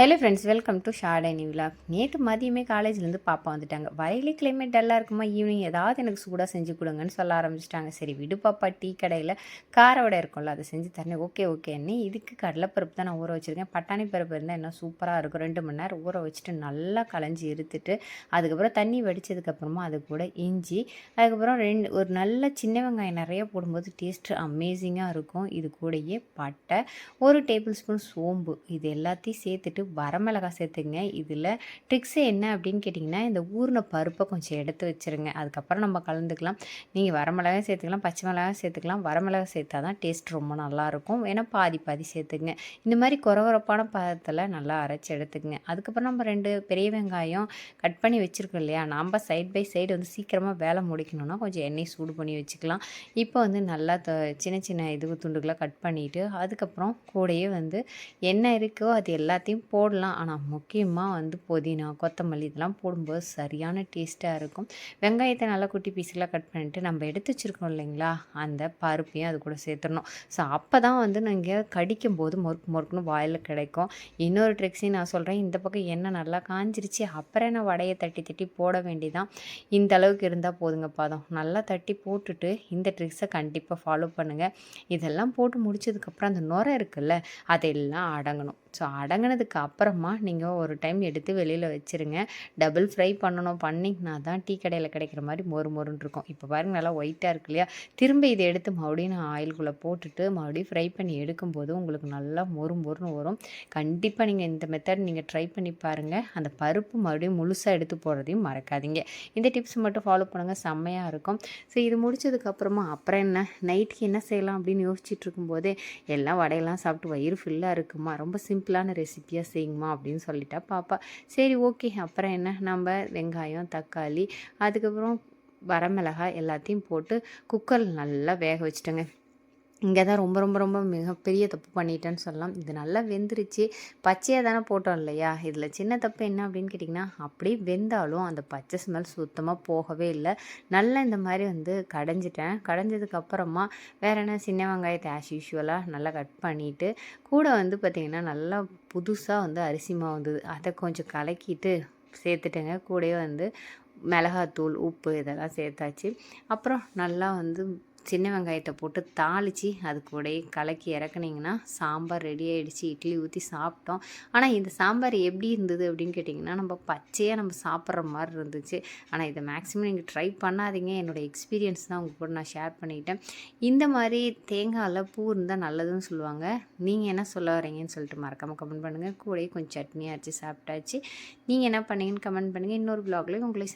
Hello friends welcome to ஷார்டைனி விழா நேற்று மதியமே காலேஜ்லேருந்து பாப்பா வந்துட்டாங்க. வயலி கிளைமேட் டல்லாக இருக்குமா ஈவினிங் ஏதாவது எனக்கு சூடாக செஞ்சு கொடுங்கன்னு சொல்ல ஆரம்பிச்சிட்டாங்க. சரி விடு பாப்பா டீ கடையில் காரவடை இருக்கும்ல அதை செஞ்சு தரேன். ஓகே ஓகேன்னு இதுக்கு கடலைப்பருப்பு தான் நான் ஊற வச்சுருக்கேன். பட்டாணி பருப்பு இருந்தால் இன்னும் சூப்பராக இருக்கும். ரெண்டு மணி நேரம் ஊற வச்சுட்டு நல்லா களைஞ்சி இருத்துட்டு அதுக்கப்புறம் தண்ணி வடித்ததுக்கப்புறமா அது கூட இஞ்சி அதுக்கப்புறம் ரெண்டு ஒரு நல்ல சின்ன வெங்காயம் நிறைய போடும்போது டேஸ்ட்டு அமேசிங்காக இருக்கும். இது கூடயே பட்டை ஒரு டேபிள் ஸ்பூன் சோம்பு இது எல்லாத்தையும் சேர்த்துட்டு வரமிளகாய் சேர்த்துங்க. இதில் ட்ரிக்ஸு என்ன அப்படின்னு கேட்டிங்கன்னா இந்த ஊறின பருப்பை கொஞ்சம் எடுத்து வச்சுருங்க. அதுக்கப்புறம் நம்ம கலந்துக்கலாம். நீங்கள் வரமிளகாய் சேர்த்துக்கலாம் பச்சை மிளகாய் சேர்த்துக்கலாம். வரமிளகாய் சேர்த்தா தான் டேஸ்ட் ரொம்ப நல்லாயிருக்கும் ஏன்னா பாதி பாதி சேர்த்துக்குங்க இந்த மாதிரி குறவரப்பான பதத்தில் நல்லா அரைச்சி எடுத்துக்கங்க. அதுக்கப்புறம் நம்ம ரெண்டு பெரிய வெங்காயம் கட் பண்ணி வச்சுருக்கோம் இல்லையா? நம்ம சைட் பை சைடு வந்து சீக்கிரமாக வேலை முடிக்கணும்னா கொஞ்சம் எண்ணெய் சூடு பண்ணி வச்சுக்கலாம். இப்போ வந்து நல்லா த சின்ன சின்ன இது துண்டுகளாக கட் பண்ணிவிட்டு அதுக்கப்புறம் கூடயே வந்து என்ன இருக்கோ அது எல்லாத்தையும் போ போடலாம். ஆனால் முக்கியமாக வந்து புதினா கொத்தமல்லி இதெல்லாம் போடும்போது சரியான டேஸ்ட்டாக இருக்கும். வெங்காயத்தை நல்லா குட்டி பீஸ்லாம் கட் பண்ணிவிட்டு நம்ம எடுத்து வச்சுருக்கோம் இல்லைங்களா? அந்த பருப்பையும் அது கூட சேர்த்துடணும். ஸோ அப்போ தான் வந்து நீங்கள் கடிக்கும்போது மொறுக்கு மொறுக்குன்னு வாயில் கிடைக்கும். இன்னொரு ட்ரிக்ஸையும் நான் சொல்கிறேன் இந்த பக்கம் எண்ணெய் நல்லா காஞ்சிருச்சு. அப்புறம் என்ன வடையை தட்டி தட்டி போட வேண்டிதான். இந்த அளவுக்கு இருந்தால் போதுங்க பதம். நல்லா தட்டி போட்டுட்டு இந்த ட்ரிக்ஸை கண்டிப்பாக ஃபாலோ பண்ணுங்கள் இதெல்லாம் போட்டு முடிச்சதுக்கப்புறம் அந்த நுரை இருக்குல்ல அதெல்லாம் அடங்கணும். ஸோ அடங்கினதுக்கு அப்புறமா நீங்கள் ஒரு டைம் எடுத்து வெளியில் வச்சுருங்க. டபுள் ஃப்ரை பண்ணணும் பண்ணிங்கன்னா தான் டீ கடையில் கிடைக்கிற மாதிரி மொறு மொறுன்னு இருக்கும். இப்போ பாருங்க நல்லா ஒயிட்டாக இருக்கு இல்லையா? திரும்ப இதை எடுத்து மறுபடியும் நான் ஆயிலுக்குள்ளே போட்டுட்டு மறுபடியும் ஃப்ரை பண்ணி எடுக்கும்போது உங்களுக்கு நல்லா மொறு மொறுன்னு வரும். கண்டிப்பாக நீங்கள் இந்த மெத்தட் நீங்கள் ட்ரை பண்ணி பாருங்கள் அந்த பருப்பு மறுபடியும் முழுசாக எடுத்து போடுறதையும் மறக்காதீங்க. இந்த டிப்ஸ் மட்டும் ஃபாலோ பண்ணுங்கள் செம்மையாக இருக்கும். ஸோ இது முடிச்சதுக்கப்புறமா அப்புறம் என்ன? நைட்டுக்கு என்ன செய்யலாம் அப்படின்னு யோசிச்சுட்டு இருக்கும்போதே எல்லாம் வடையெல்லாம் சாப்பிட்டு வயிறு ஃபுல்லாக இருக்குமா? ரொம்ப சிம் சிம்பிளான ரெசிப்பியாக செய்யுமா அப்படின்னு சொல்லிட்டா பாப்பா. சரி ஓகே. அப்புறம் என்ன? நம்ம வெங்காயம் தக்காளி அதுக்கப்புறம் வரமிளகாய் எல்லாத்தையும் போட்டு குக்கரில் நல்லா வேக வச்சுட்டோங்க. இங்கே தான் ரொம்ப ரொம்ப ரொம்ப மிகப்பெரிய தப்பு பண்ணிட்டேன்னு சொல்லலாம். இது நல்லா வெந்துருச்சு. பச்சையாக தானே போட்டோம் இல்லையா? இதில் சின்ன தப்பு என்ன அப்படின்னு கேட்டிங்கன்னா அப்படியே வெந்தாலும் அந்த பச்சை ஸ்மெல் சுத்தமாக போகவே இல்லை. நல்லா இந்த மாதிரி வந்து கடைஞ்சிட்டேன். கடைஞ்சதுக்கப்புறமா வேறு என்ன சின்ன வெங்காயத்தை ஆஸ் யூஷுவலாக நல்லா கட் பண்ணிவிட்டு கூட வந்து பார்த்திங்கன்னா நல்லா புதுசாக வந்து அரிசி மாவு வந்தது. அதை கொஞ்சம் கலக்கிட்டு சேர்த்துட்டேங்க. கூடயே வந்து மிளகாத்தூள் உப்பு இதெல்லாம் சேர்த்தாச்சு. அப்புறம் நல்லா வந்து சின்ன வெங்காயத்தை போட்டு தாளித்து அது கூடயே கலக்கி இறக்குனிங்கன்னா சாம்பார் ரெடி ஆகிடுச்சு இட்லி ஊற்றி சாப்பிட்டோம். ஆனால் இந்த சாம்பார் எப்படி இருந்தது அப்படின்னு கேட்டிங்கன்னா நம்ம பச்சையாக நம்ம சாப்பிட்ற மாதிரி இருந்துச்சு. ஆனால் இதை மேக்ஸிமம் நீங்கள் ட்ரை பண்ணாதீங்க. என்னோடய எக்ஸ்பீரியன்ஸ் தான் உங்கள் கூட நான் ஷேர் பண்ணிட்டேன். இந்த மாதிரி தேங்காயில் பூ இருந்தால் நல்லதுன்னு சொல்லுவாங்க. நீங்கள் என்ன சொல்ல வரீங்கன்னு சொல்லிட்டு மறக்காமல் கமெண்ட் பண்ணுங்கள் கூடயே கொஞ்சம் சட்னி அரைச்சி சாப்பிட்டாச்சு. நீங்கள் என்ன பண்ணீங்கன்னு கமெண்ட் பண்ணுங்கள் இன்னொரு பிளாக்லேயும் உங்களை